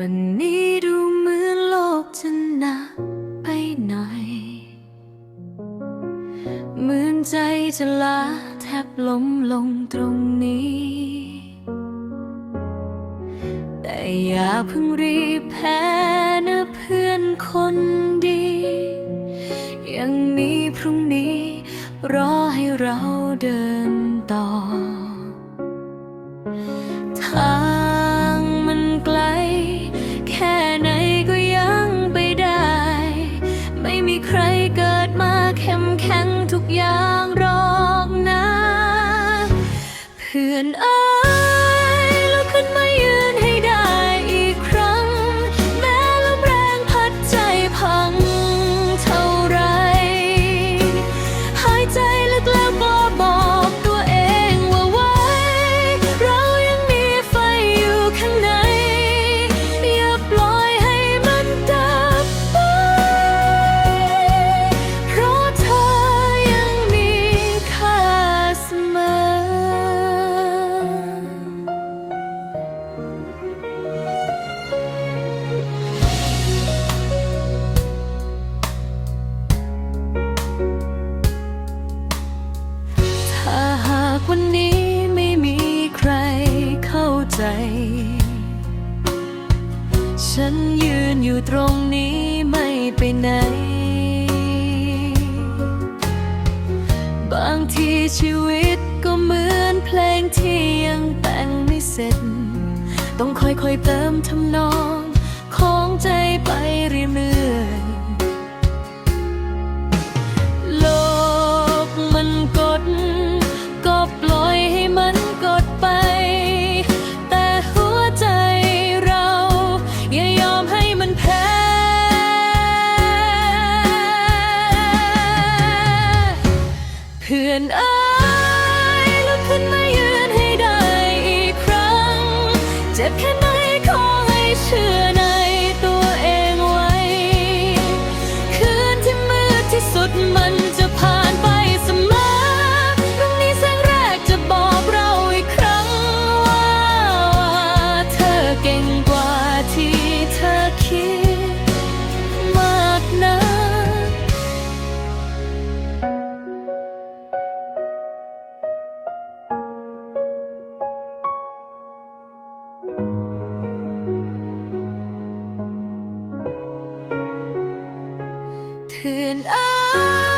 วันนี้ดูเหมือนโลกจะหนาไปหน่อย เหมือนใจจะลาแทบล้มลงตรงนี้ แต่อย่าเพิ่งรีบแพ้นะเพื่อนคนดี ยังมีพรุ่งนี้ รอให้เราเดินต่อทา ขื่อนเอ ฉันยืนอยู่ตรงนี้ไม่ไปไหน บางทีชีวิตก็เหมือนเพลงที่ยังแต่งไม่เสร็จ ต้องค่อยๆเติมทำนอง ถืนอ้า